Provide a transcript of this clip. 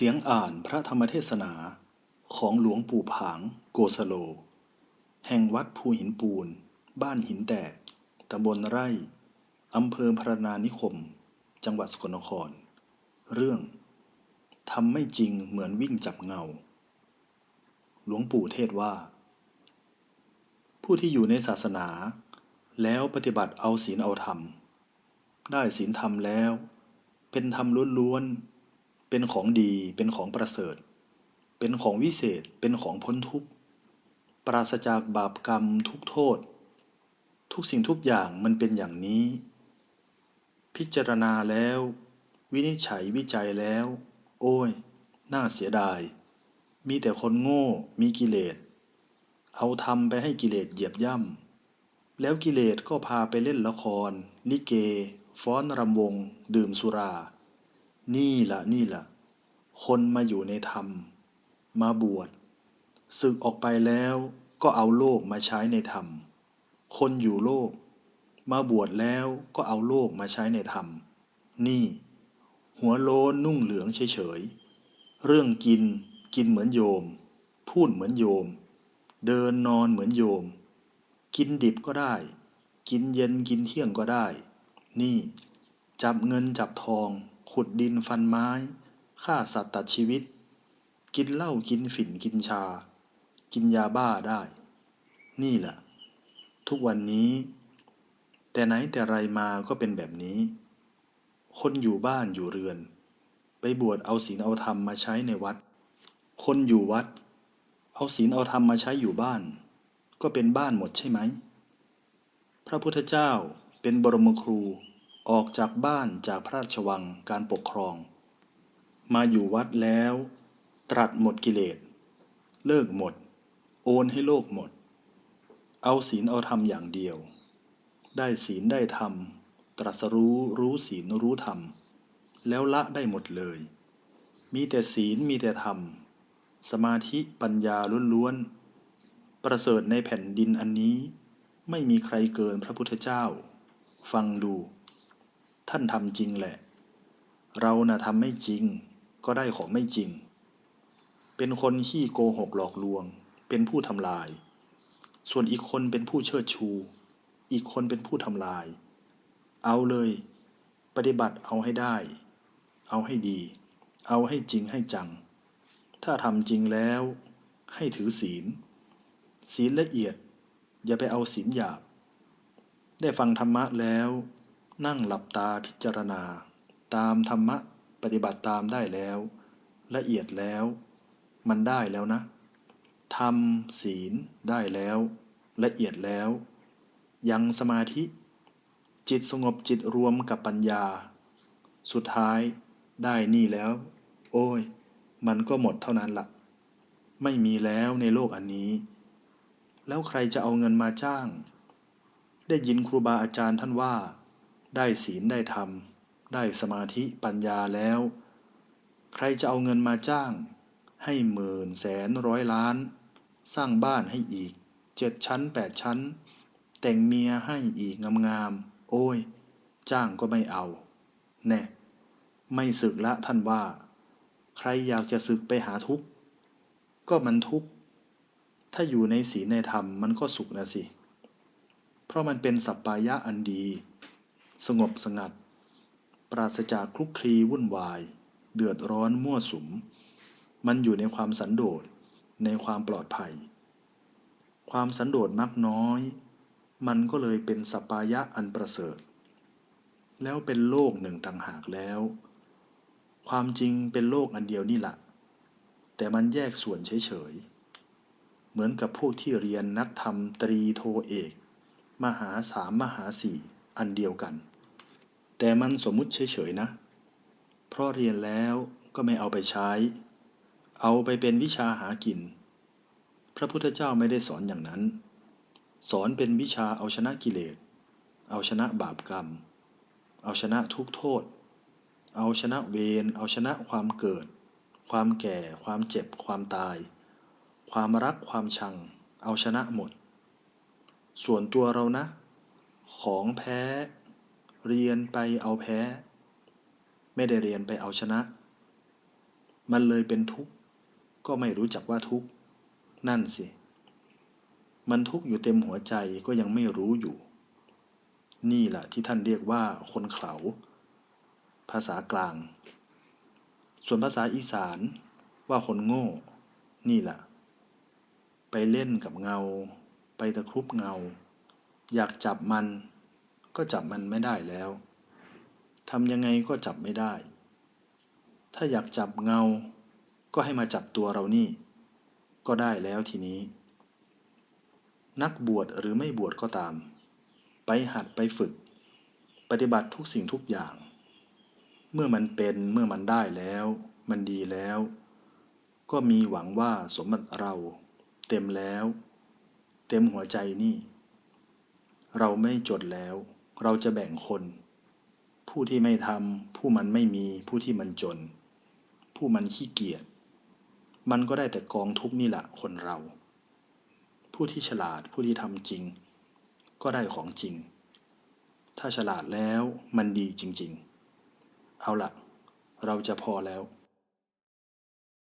เสียงอ่านพระธรรมเทศนาของหลวงปู่ผางโกสโล แห่งวัดภูหินปูน บ้านหินแตก ตำบลไร่ อำเภอพระนานิคม จังหวัดสกลนคร เรื่องทำไม่จริงเหมือนวิ่งจับเงา หลวงปู่เทศว่า ผู้ที่อยู่ในศาสนา แล้วปฏิบัติเอาศีลเอาธรรม ได้ศีลธรรมแล้ว เป็นธรรมล้วนๆ เป็นของดี เป็นของประเสริฐ เป็นของวิเศษ เป็นของพ้นทุกข์ ปราศจากบาปกรรมทุกโทษ ทุกสิ่งทุกอย่างมันเป็นอย่างนี้ พิจารณาแล้ว วินิจฉัยวิจัยแล้ว โอ้ย น่าเสียดาย มีแต่คนโง่ มีกิเลส เอาทำไปให้กิเลสเหยียบย่ำ แล้วกิเลสก็พาไปเล่นละคร ลิเก ฟ้อนรำวง ดื่มสุรา นี่ละนี่ละคนมาอยู่ในธรรม มาบวชศึกออกไปแล้วก็เอาโลกมาใช้ในธรรม คนอยู่โลก มาบวชแล้วก็เอาโลกมาใช้ในธรรม นี่ หัวโลนนุ่งเหลืองเฉยๆเรื่องกินกินเหมือนโยม พูดเหมือนโยม เดินนอนเหมือนโยม กินดิบก็ได้ กินเย็นกินเที่ยงก็ได้ นี่ จับเงินจับทอง ขุดดินฟันไม้ ฆ่าสัตว์ตัดชีวิต กินเหล้ากินฝิ่นกินชา กินยาบ้าได้ นี่แหละ ทุกวันนี้ แต่ไหนแต่ไรมาก็เป็นแบบนี้ คนอยู่บ้านอยู่เรือน ไปบวชเอาศีลเอาธรรมมาใช้ในวัด คนอยู่วัด เอาศีลเอาธรรมมาใช้อยู่บ้าน ก็เป็นบ้านหมดใช่ไหม พระพุทธเจ้าเป็นบรมครู ออกจากบ้านจากพระราชวังการปกครอง มาอยู่วัดแล้ว ตรัสหมดกิเลส เลิกหมด โอนให้โลกหมด เอาศีลเอาธรรมอย่างเดียว ได้ศีลได้ธรรม ตรัสรู้รู้ศีลรู้ธรรม แล้วละได้หมดเลย มีแต่ศีลมีแต่ธรรม สมาธิปัญญาล้วนๆ ประเสริฐในแผ่นดินอันนี้ ไม่มีใครเกินพระพุทธเจ้า ฟังดู ท่านทำจริงแหละ เราน่ะทำไม่จริง ก็ได้ของไม่จริง เป็นคนขี้โกหกหลอกลวง เป็นผู้ทำลาย ส่วนอีกคนเป็นผู้เชิดชู อีกคนเป็นผู้ทำลาย เอาเลย ปฏิบัติเอาให้ได้ เอาให้ดี เอาให้จริงให้จัง ถ้าทำจริงแล้ว ให้ถือศีล ศีลละเอียด อย่าไปเอาศีลหยาบ ได้ฟังธรรมะแล้ว นั่งหลับตาพิจารณา ตามธรรมะปฏิบัติตามได้แล้ว ละเอียดแล้ว มันได้แล้วนะทำศีลได้แล้ว ละเอียดแล้ว ยังสมาธิ จิตสงบจิตรวมกับปัญญา สุดท้ายได้นี่แล้ว โอ้ย มันก็หมดเท่านั้นละไม่มีแล้วในโลกอันนี้ แล้วใครจะเอาเงินมาจ้าง ได้ยินครูบาอาจารย์ท่านว่า ได้ศีลได้ธรรม ได้สมาธิปัญญาแล้ว ใครจะเอาเงินมาจ้าง ให้หมื่นแสนร้อยล้าน สร้างบ้านให้อีกเจ็ดชั้นแปดชั้น แต่งเมียให้อีกงามๆโอ้ย จ้างก็ไม่เอา แน่ ไม่ศึกละท่านว่า ใครอยากจะศึกไปหาทุกข์ ก็มันทุกข์ ถ้าอยู่ในศีลในธรรมมันก็สุขนะสิ เพราะมันเป็นสัปปายะอันดี สงบสงัด ปราศจากคลุกคลีวุ่นวาย เดือดร้อนมั่วสุม มันอยู่ในความสันโดษ ในความปลอดภัย ความสันโดษมักน้อย มันก็เลยเป็นสปปายะอันประเสริฐ แล้วเป็นโลกหนึ่งต่างหากแล้ว ความจริงเป็นโลกอันเดียวนี่แหละ แต่มันแยกส่วนเฉยๆ เหมือนกับพวกที่เรียนนักธรรมตรีโทเอก มหาสามมหาสี่อันเดียวกัน แต่มันสมมุติเฉยๆนะ เพราะเรียนแล้วก็ไม่เอาไปใช้ เอาไปเป็นวิชาหากิน พระพุทธเจ้าไม่ได้สอนอย่างนั้น สอนเป็นวิชาเอาชนะกิเลส เอาชนะบาปกรรม เอาชนะทุกโทษ เอาชนะเวร เอาชนะความเกิด ความแก่ ความเจ็บ ความตาย ความรัก ความชัง เอาชนะหมด ส่วนตัวเรานะ ของแพ้ เรียนไปเอาแพ้ ไม่ได้เรียนไปเอาชนะ มันเลยเป็นทุกข์ ก็ไม่รู้จักว่าทุกข์ นั่นสิ มันทุกข์อยู่เต็มหัวใจก็ยังไม่รู้อยู่ นี่แหละที่ท่านเรียกว่าคนเขาภาษากลาง ส่วนภาษาอีสานว่าคนโง่ นี่แหละ ไปเล่นกับเงา ไปตะครุบเงา อยากจับมัน ก็จับมันไม่ได้แล้วทำยังไงก็จับไม่ได้ ถ้าอยากจับเงา ก็ให้มาจับตัวเรานี่ ก็ได้แล้วทีนี้ นักบวชหรือไม่บวชก็ตาม ไปหัดไปฝึก ปฏิบัติทุกสิ่งทุกอย่าง เมื่อมันเป็นเมื่อมันได้แล้ว มันดีแล้ว ก็มีหวังว่าสมบัติเราเต็มแล้ว เต็มหัวใจนี่ เราไม่จดแล้ว เราจะแบ่งคน ผู้ที่ไม่ทำผู้มันไม่มี ผู้ที่มันจน ผู้มันขี้เกียจมันก็ได้แต่กองทุกนี่แหละคนเรา ผู้ที่ฉลาดผู้ที่ทำจริง ก็ได้ของจริง ถ้าฉลาดแล้วมันดีจริง ๆ เอาละเราจะพอแล้ว